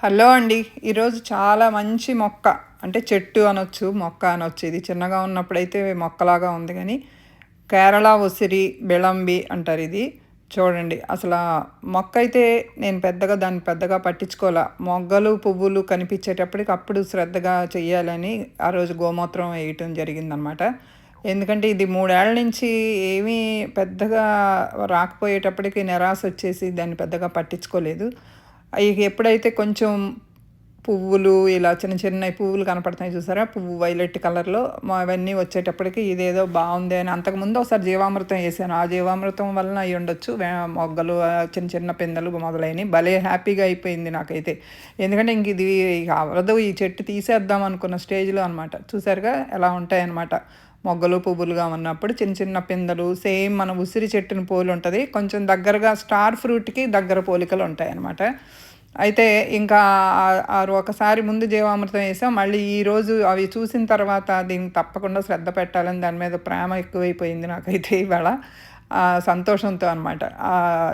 Hello అండి. ఈరోజు చాలా మంచి మొక్క. అంటే చెట్టు అనొచ్చు మొక్క అనొచ్చు. ఇది చిన్నగా ఉన్నప్పుడైతే మొక్కలాగా ఉంది కానీ కేరళ ఉసిరి బిళంబి అంటారు ఇది. చూడండి అసలు మొక్క అయితే నేను పెద్దగా దాన్ని పెద్దగా పట్టించుకోలే మొగ్గలు పువ్వులు కనిపించేటప్పటికి అప్పుడు శ్రద్ధగా చేయాలని ఆ రోజు గోమూత్రం వేయటం జరిగిందనమాట. ఎందుకంటే ఇది మూడేళ్ళ నుంచి ఏమీ పెద్దగా రాకపోయేటప్పటికి నిరాశ వచ్చేసి దాన్ని పెద్దగా పట్టించుకోలేదు. ఎప్పుడైతే కొంచెం పువ్వులు ఇలా చిన్న చిన్న పువ్వులు కనపడుతున్నాయి చూసారా? పువ్వు వైలెట్ కలర్లో అవన్నీ వచ్చేటప్పటికి ఇదేదో బాగుంది అని అంతకుముందు ఒకసారి జీవామృతం వేసాను. ఆ జీవామృతం వలన అయి ఉండొచ్చు. మొగ్గలు చిన్న చిన్న పిందెలు మొదలైనవి భలే హ్యాపీగా అయిపోయింది నాకైతే. ఎందుకంటే ఇంక ఇది ఇక ఈ చెట్టు తీసేద్దాం అనుకున్న స్టేజ్లో అనమాట చూసారుగా? ఎలా ఉంటాయన్నమాట. మొగ్గలు పువ్వులుగా ఉన్నప్పుడు చిన్న చిన్న పిందెలు సేమ్ మన ఉసిరి చెట్టుని పోలు ఉంటుంది. కొంచెం దగ్గరగా స్టార్ ఫ్రూట్కి దగ్గర పోలికలు ఉంటాయి అన్నమాట అయితే ఇంకా ఆరు ఒకసారి ముందు జీవామృతం వేసాం. మళ్ళీ ఈరోజు అవి చూసిన తర్వాత దీన్ని తప్పకుండా శ్రద్ధ పెట్టాలని దాని మీద ప్రేమ ఎక్కువైపోయింది నాకైతే ఇవాళ. సంతోషంతో అనమాట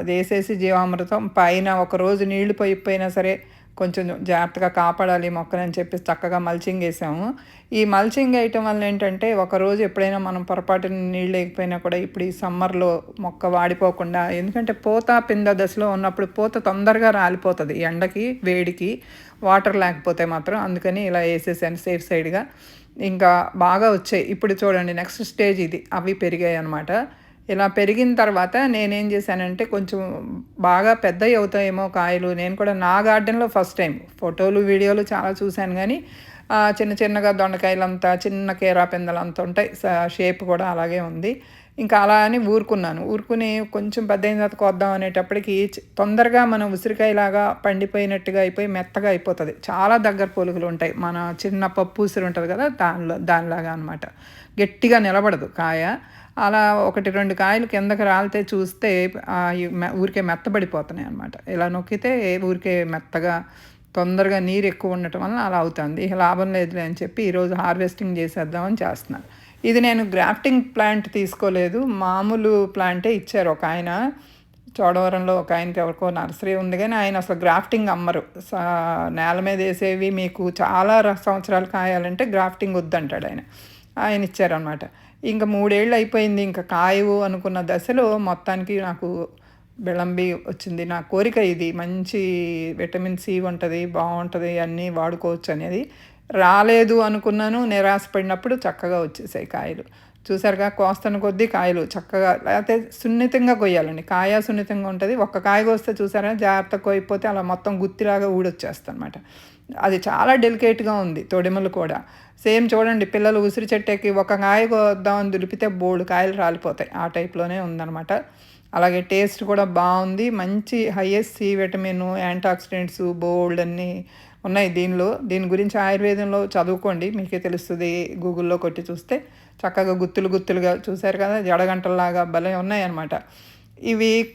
వేసేసి జీవామృతం. పైన ఒక రోజు నీళ్ళు పోయిపోయినా సరే కొంచెం జాగ్రత్తగా కాపాడాలి మొక్కని చెప్పి చక్కగా మల్చింగ్ వేసాము. ఈ మల్చింగ్ వేయటం వల్ల ఏంటంటే ఒకరోజు ఎప్పుడైనా మనం పొరపాటున నీళ్ళు లేకపోయినా కూడా ఇప్పుడు ఈ సమ్మర్లో మొక్క వాడిపోకుండా ఎందుకంటే పూత పింద దశలో ఉన్నప్పుడు పూత తొందరగా రాలిపోతుంది ఎండకి వేడికి వాటర్ లేకపోతే మాత్రం. అందుకని ఇలా వేసేసాను సేఫ్ సైడ్గా ఇంకా బాగా వచ్చాయి. ఇప్పుడు చూడండి నెక్స్ట్ స్టేజ్ ఇది. అవి పెరిగాయి అనమాట ఇలా పెరిగిన తర్వాత నేనేం చేశానంటే కొంచెం బాగా పెద్దవి అవుతాయేమో కాయలు. నేను కూడా నా గార్డెన్లో ఫస్ట్ టైం ఫోటోలు వీడియోలు చాలా చూశాను కానీ చిన్న చిన్నగా దొండకాయలు అంతా చిన్న కేరా పిందలంతా ఉంటాయి. షేప్ కూడా అలాగే ఉంది. ఇంకా అలా అని ఊరుకున్నాను. ఊరుకుని కొంచెం పెద్ద అయిన తర్వాత కొద్దాం అనేటప్పటికి తొందరగా మన ఉసిరికాయలాగా పండిపోయినట్టుగా అయిపోయి మెత్తగా అయిపోతుంది. చాలా దగ్గర పోలుగులు ఉంటాయి. మన చిన్న పప్పు ఉసిరి ఉంటుంది కదా దానిలో దానిలాగా అనమాట గట్టిగా నిలబడదు కాయ. అలా ఒకటి రెండు కాయలు కిందకి రాలితే చూస్తే ఊరికే మెత్తబడిపోతున్నాయి అనమాట ఇలా నొక్కితే ఊరికే మెత్తగా తొందరగా నీరు ఎక్కువ ఉండటం వల్ల అలా అవుతుంది. ఇక లాభం లేదులే అని చెప్పి ఈరోజు హార్వెస్టింగ్ చేసేద్దామని చేస్తున్నాను ఇది నేను గ్రాఫ్టింగ్ ప్లాంట్ తీసుకోలేదు. మామూలు ప్లాంటే ఇచ్చారు ఒక ఆయన. చోడవరంలో ఒక ఆయనకి ఎవరికో నర్సరీ ఉంది కానీ ఆయన అసలు గ్రాఫ్టింగ్ అమ్మరు. సా- నేల మీద వేసేవి మీకు చాలా సంవత్సరాలు కాయాలంటే గ్రాఫ్టింగ్ వద్దంటాడు ఆయన. ఆయన ఇచ్చారనమాట ఇంకా మూడేళ్ళు అయిపోయింది ఇంకా కాయవు అనుకున్న దశలో మొత్తానికి నాకు బిళంబి వచ్చింది. నా కోరిక ఇది మంచి విటమిన్ సి ఉంటుంది బాగుంటుంది అన్నీ వాడుకోవచ్చు అనేది రాలేదు అనుకున్నాను. నిరాశపడినప్పుడు చక్కగా వచ్చేసాయి కాయలు. చూసారుగా కోస్తన కొద్దీ కాయలు చక్కగా లేకపోతే సున్నితంగా కొయ్యాలండి. కాయ సున్నితంగా ఉంటుంది. ఒక్క కాయ కోస్తే చూసారా జాగ్రత్త కొయ్యిపోతే అలా మొత్తం గుత్తిలాగా ఊడొచ్చేస్తనమాట అది చాలా డెలికేట్గా ఉంది తొడిమలు కూడా. సేమ్ చూడండి పిల్లలు ఉసిరి చెట్టెక్కి ఒక కాయ కోద్దామని దులిపితే బోడు కాయలు రాలిపోతాయి. ఆ టైప్లోనే ఉందన్నమాట. అలాగే టేస్ట్ కూడా బాగుంది. మంచి highest C vitamin antioxidants బోల్డ్ అన్నీ ఉన్నాయి దీనిలో. దీని గురించి ఆయుర్వేదంలో చదువుకోండి. మీకే తెలుస్తుంది గూగుల్లో కొట్టి చూస్తే. చక్కగా గుత్తులు గుత్తులుగా చూశారు కదా జడగంటల్లాగా భలే ఉన్నాయన్నమాట. ఇవి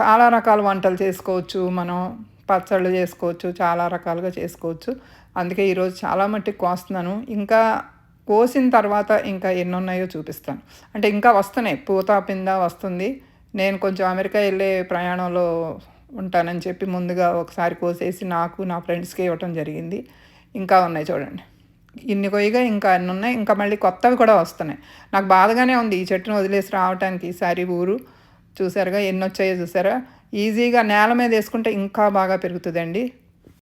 చాలా రకాల వంటలు చేసుకోవచ్చు మనం పచ్చళ్ళు చేసుకోవచ్చు చాలా రకాలుగా చేసుకోవచ్చు. అందుకే ఈరోజు చాలా మట్టుకు కోస్తున్నాను. ఇంకా కోసిన తర్వాత ఇంకా ఎన్ని ఉన్నాయో చూపిస్తాను. అంటే ఇంకా వస్తున్నాయి. పూత పింద వస్తుంది. నేను కొంచెం అమెరికా వెళ్ళే ప్రయాణంలో ఉంటానని చెప్పి ముందుగా ఒకసారి కోసేసి నాకు నా ఫ్రెండ్స్కి ఇవ్వటం జరిగింది. ఇంకా ఉన్నాయి చూడండి. ఇన్ని కొయ్యగా ఇంకా అన్ని ఉన్నాయి ఇంకా మళ్ళీ కొత్తవి కూడా వస్తున్నాయి. నాకు బాధగానే ఉంది ఈ చెట్టును వదిలేసి రావటానికి ఈసారి ఊరు. చూసారుగా ఎన్ని వచ్చాయో చూసారా? ఈజీగా నేల మీద వేసుకుంటే ఇంకా బాగా పెరుగుతుందండి.